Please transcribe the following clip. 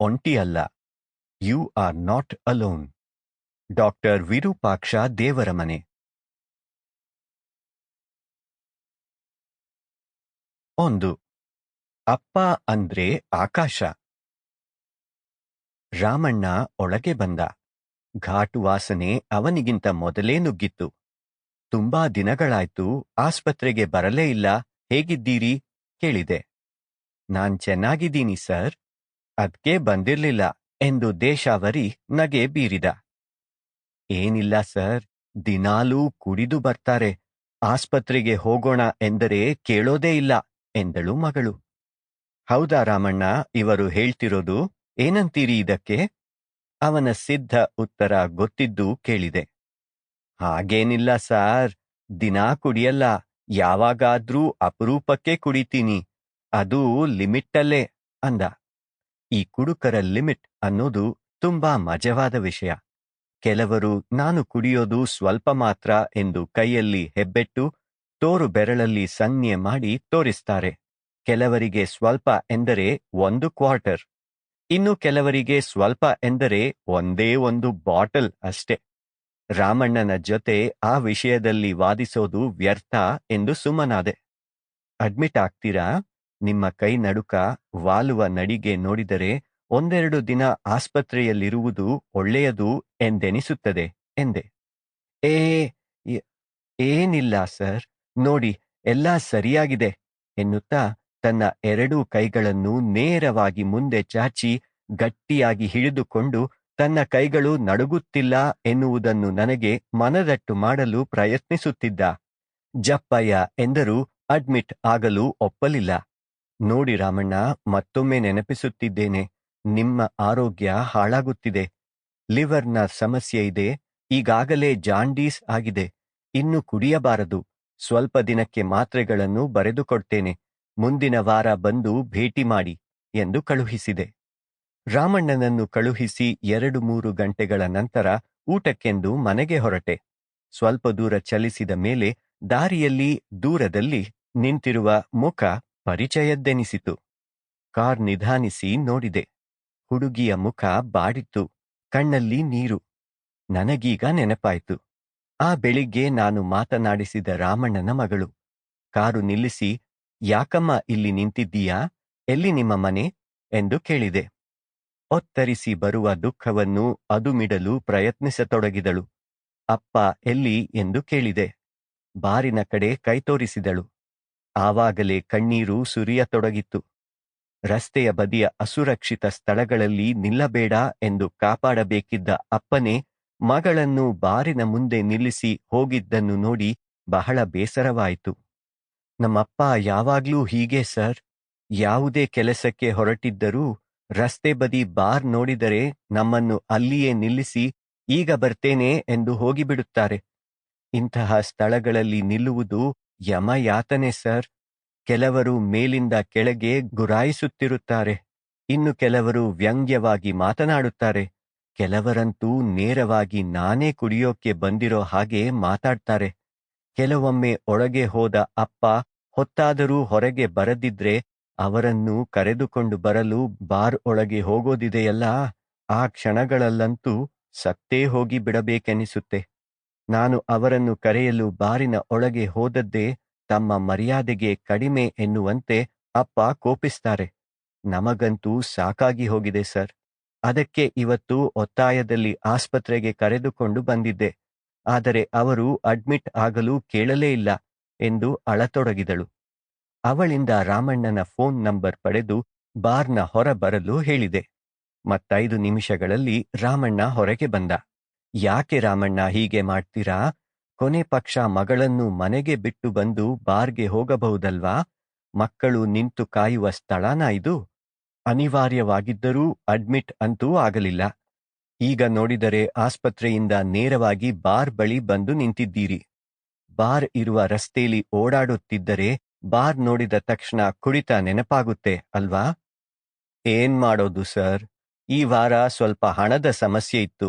ಒಂಟಿ ಅಲ್ಲ. You are not alone. Doctor Virupaksha Devaramane. ಒಂದು. ಅಪ್ಪ ಅಂದ್ರೆ ಆಕಾಶ. ರಾಮಣ್ಣ ಒಳಗೆ ಬಂದ. ಘಾಟು ವಾಸನೆ ಅವನಿಗಿಂತ ಮೊದಲೇ ನುಗ್ಗಿತ್ತು. ತುಂಬಾ ದಿನಗಳಾಯ್ತು, ಆಸ್ಪತ್ರೆಗೆ ಬರಲೇ ಇಲ್ಲ, ಹೇಗಿದ್ದೀರಿ? ಕೇಳಿದೆ. ನಾನ್ ಚೆನ್ನಾಗಿದ್ದೀನಿ, ಸರ್. ಅದ್ಕೆ ಬಂದಿರ್ಲಿಲ್ಲ ಎಂದು ದೇಶಾವರಿ ನಗೆ ಬೀರಿದ. ಏನಿಲ್ಲ ಸರ್, ದಿನಾಲೂ ಕುಡಿದು ಬರ್ತಾರೆ. ಆಸ್ಪತ್ರೆಗೆ ಹೋಗೋಣ ಎಂದರೆ ಕೇಳೋದೇ ಇಲ್ಲ ಎಂದಳು ಮಗಳು. ಹೌದಾ ರಾಮಣ್ಣ, ಇವರು ಹೇಳ್ತಿರೋದು ಏನಂತೀರಿ ಇದಕ್ಕೆ? ಅವನ ಸಿದ್ಧ ಉತ್ತರ ಗೊತ್ತಿದ್ದು ಕೇಳಿದೆ. ಹಾಗೇನಿಲ್ಲ ಸಾರ್, ದಿನಾ ಕುಡಿಯಲ್ಲ, ಯಾವಾಗಾದ್ರೂ ಅಪರೂಪಕ್ಕೆ ಕುಡಿತೀನಿ. ಅದು ಲಿಮಿಟ್ಟಲ್ಲೇ ಅಂದ. ಈ ಕುಡುಕರ ಲಿಮಿಟ್ ಅನ್ನೋದು ತುಂಬಾ ಮಜವಾದ ವಿಷಯ. ಕೆಲವರು, ನಾನು ಕುಡಿಯೋದು ಸ್ವಲ್ಪ ಮಾತ್ರ ಎಂದು ಕೈಯಲ್ಲಿ ಹೆಬ್ಬೆಟ್ಟು, ತೋರು ಬೆರಳಲ್ಲಿ ಸಂಜ್ಞೆ ಮಾಡಿ ತೋರಿಸ್ತಾರೆ. ಕೆಲವರಿಗೆ ಸ್ವಲ್ಪ ಎಂದರೆ ಒಂದು ಕ್ವಾರ್ಟರ್. ಇನ್ನು ಕೆಲವರಿಗೆ ಸ್ವಲ್ಪ ಎಂದರೆ ಒಂದೇ ಒಂದು ಬಾಟಲ್ ಅಷ್ಟೆ. ರಾಮಣ್ಣನ ಜೊತೆ ಆ ವಿಷಯದಲ್ಲಿ ವಾದಿಸೋದು ವ್ಯರ್ಥ ಎಂದು ಸುಮ್ಮನಾದೆ. ಅಡ್ಮಿಟ್ ಆಗ್ತೀರಾ? ನಿಮ್ಮ ಕೈ ನಡುಕ ವಾಲುವ ನಡಿಗೆ ನೋಡಿದರೆ ಒಂದೆರಡು ದಿನ ಆಸ್ಪತ್ರೆಯಲ್ಲಿರುವುದು ಒಳ್ಳೆಯದು ಎಂದೆನಿಸುತ್ತದೆ, ಎಂದೆ. ಏ ಏನಿಲ್ಲ ಸರ್, ನೋಡಿ, ಎಲ್ಲಾ ಸರಿಯಾಗಿದೆ ಎನ್ನುತ್ತಾ ತನ್ನ ಎರಡೂ ಕೈಗಳನ್ನು ನೇರವಾಗಿ ಮುಂದೆ ಚಾಚಿ ಗಟ್ಟಿಯಾಗಿ ಹಿಡಿದುಕೊಂಡು ತನ್ನ ಕೈಗಳು ನಡುಗುತ್ತಿಲ್ಲ ಎನ್ನುವುದನ್ನು ನನಗೆ ಮನದಟ್ಟು ಮಾಡಲು ಪ್ರಯತ್ನಿಸುತ್ತಿದ್ದ. ಜಪ್ಪಯ್ಯ ಎಂದರೂ ಅಡ್ಮಿಟ್ ಆಗಲು ಒಪ್ಪಲಿಲ್ಲ. ನೋಡಿ ರಾಮಣ್ಣ, ಮತ್ತೊಮ್ಮೆ ನೆನಪಿಸುತ್ತಿದ್ದೇನೆ. ನಿಮ್ಮ ಆರೋಗ್ಯ ಹಾಳಾಗುತ್ತಿದೆ. ಲಿವರ್ನ ಸಮಸ್ಯೆ ಇದೆ. ಈಗಾಗಲೇ ಜಾಂಡೀಸ್ ಆಗಿದೆ. ಇನ್ನು ಕುಡಿಯಬಾರದು. ಸ್ವಲ್ಪ ದಿನಕ್ಕೆ ಮಾತ್ರೆಗಳನ್ನು ಬರೆದುಕೊಡ್ತೇನೆ. ಮುಂದಿನ ವಾರ ಬಂದು ಭೇಟಿ ಮಾಡಿ ಎಂದು ಕಳುಹಿಸಿದೆ. ರಾಮಣ್ಣನನ್ನು ಕಳುಹಿಸಿ ಎರಡು ಮೂರು ಗಂಟೆಗಳ ನಂತರ ಊಟಕ್ಕೆಂದು ಮನೆಗೆ ಹೊರಟೆ. ಸ್ವಲ್ಪ ದೂರ ಚಲಿಸಿದ ಮೇಲೆ ದಾರಿಯಲ್ಲಿ ದೂರದಲ್ಲಿ ನಿಂತಿರುವ ಮುಖ ಪರಿಚಯದ್ದೆನಿಸಿತು. ಕಾರ್ ನಿಧಾನಿಸಿ ನೋಡಿದೆ. ಹುಡುಗಿಯ ಮುಖ ಬಾಡಿತ್ತು. ಕಣ್ಣಲ್ಲಿ ನೀರು. ನನಗೀಗ ನೆನಪಾಯ್ತು. ಆ ಬೆಳಿಗ್ಗೆ ನಾನು ಮಾತನಾಡಿಸಿದ ರಾಮಣ್ಣನ ಮಗಳು. ಕಾರು ನಿಲ್ಲಿಸಿ, ಯಾಕಮ್ಮ ಇಲ್ಲಿ ನಿಂತಿದ್ದೀಯಾ? ಎಲ್ಲಿ ನಿಮ್ಮ ಮನೆ? ಎಂದು ಕೇಳಿದೆ. ಒತ್ತರಿಸಿ ಬರುವ ದುಃಖವನ್ನು ಅದುಮಿಡಲು ಪ್ರಯತ್ನಿಸತೊಡಗಿದಳು. ಅಪ್ಪ, ಎಲ್ಲಿ? ಎಂದು ಕೇಳಿದೆ. ಬಾರಿನ ಕಡೆ ಕೈತೋರಿಸಿದಳು. ಆವಾಗಲೇ ಕಣ್ಣೀರು ಸುರಿಯತೊಡಗಿತ್ತು. ರಸ್ತೆಯ ಬದಿಯ ಅಸುರಕ್ಷಿತ ಸ್ಥಳಗಳಲ್ಲಿ ನಿಲ್ಲಬೇಡ ಎಂದು ಕಾಪಾಡಬೇಕಿದ್ದ ಅಪ್ಪನೇ ಮಗಳನ್ನು ಬಾರಿನ ಮುಂದೆ ನಿಲ್ಲಿಸಿ ಹೋಗಿದ್ದನ್ನು ನೋಡಿ ಬಹಳ ಬೇಸರವಾಯಿತು. ನಮ್ಮಪ್ಪ ಯಾವಾಗ್ಲೂ ಹೀಗೆ ಸರ್. ಯಾವುದೇ ಕೆಲಸಕ್ಕೆ ಹೊರಟಿದ್ದರೂ ರಸ್ತೆ ಬದಿ ಬಾರ್ ನೋಡಿದರೆ ನಮ್ಮನ್ನು ಅಲ್ಲಿಯೇ ನಿಲ್ಲಿಸಿ ಈಗ ಬರ್ತೇನೆ ಎಂದು ಹೋಗಿಬಿಡುತ್ತಾರೆ. ಇಂತಹ ಸ್ಥಳಗಳಲ್ಲಿ ನಿಲ್ಲುವುದು ಯಮಯಾತನೆ, ಸರ್. ಕೆಲವರು ಮೇಲಿಂದ ಕೆಳಗೆ ಗುರಾಯಿಸುತ್ತಿರುತ್ತಾರೆ. ಇನ್ನು ಕೆಲವರು ವ್ಯಂಗ್ಯವಾಗಿ ಮಾತನಾಡುತ್ತಾರೆ. ಕೆಲವರಂತೂ ನೇರವಾಗಿ ನಾನೇ ಕುಡಿಯೋಕೆ ಬಂದಿರೋ ಹಾಗೆ ಮಾತಾಡ್ತಾರೆ. ಕೆಲವೊಮ್ಮೆ ಒಳಗೆ ಹೋದ ಅಪ್ಪ ಹೊತ್ತಾದರೂ ಹೊರಗೆ ಬರದಿದ್ರೆ ಅವರನ್ನು ಕರೆದುಕೊಂಡು ಬರಲು ಬಾರ್ ಒಳಗೆ ಹೋಗೋದಿದೆಯಲ್ಲ? ಆ ಕ್ಷಣಗಳಲ್ಲಂತೂ ಸತ್ತೇ ಹೋಗಿ ಬಿಡಬೇಕೆನಿಸುತ್ತೆ. ನಾನು ಅವರನ್ನು ಕರೆಯಲು ಬಾರಿನ ಒಳಗೆ ಹೋದದ್ದೇ ತಮ್ಮ ಮರ್ಯಾದೆಗೆ ಕಡಿಮೆ ಎನ್ನುವಂತೆ ಅಪ್ಪ ಕೋಪಿಸ್ತಾರೆ. ನಮಗಂತೂ ಸಾಕಾಗಿ ಹೋಗಿದೆ ಸರ್. ಅದಕ್ಕೆ ಇವತ್ತು ಒತ್ತಾಯದಲ್ಲಿ ಆಸ್ಪತ್ರೆಗೆ ಕರೆದುಕೊಂಡು ಬಂದಿದ್ದೆ. ಆದರೆ ಅವರು ಅಡ್ಮಿಟ್ ಆಗಲು ಕೇಳಲೇ ಇಲ್ಲ ಎಂದು ಅಳತೊಡಗಿದಳು. ಅವಳಿಂದ ರಾಮಣ್ಣನ ಫೋನ್ ನಂಬರ್ ಪಡೆದು ಬಾರ್ನ ಹೊರಬರಲು ಹೇಳಿದೆ. ಮತ್ತೈದು ನಿಮಿಷಗಳಲ್ಲಿ ರಾಮಣ್ಣ ಹೊರಗೆ ಬಂದ. ಯಾಕೆ ರಾಮಣ್ಣ ಹೀಗೆ ಮಾಡ್ತೀರಾ? ಕೊನೆ ಪಕ್ಷ ಮಗಳನ್ನು ಮನೆಗೆ ಬಿಟ್ಟು ಬಂದು ಬಾರ್ಗೆ ಹೋಗಬಹುದಲ್ವಾ? ಮಕ್ಕಳು ನಿಂತು ಕಾಯುವ ಸ್ಥಳನ ಇದು? ಅನಿವಾರ್ಯವಾಗಿದ್ದರೂ ಅಡ್ಮಿಟ್ ಅಂತೂ ಆಗಲಿಲ್ಲ. ಈಗ ನೋಡಿದರೆ ಆಸ್ಪತ್ರೆಯಿಂದ ನೇರವಾಗಿ ಬಾರ್ ಬಳಿ ಬಂದು ನಿಂತಿದ್ದೀರಿ. ಬಾರ್ ಇರುವ ರಸ್ತೆಯಲ್ಲಿ ಓಡಾಡುತ್ತಿದ್ದರೆ ಬಾರ್ ನೋಡಿದ ತಕ್ಷಣ ಕುಡಿತ ನೆನಪಾಗುತ್ತೆ, ಅಲ್ವಾ? ಏನ್ ಮಾಡೋದು ಸರ್? ಈ ವಾರ ಸ್ವಲ್ಪ ಹಣದ ಸಮಸ್ಯೆ ಇತ್ತು.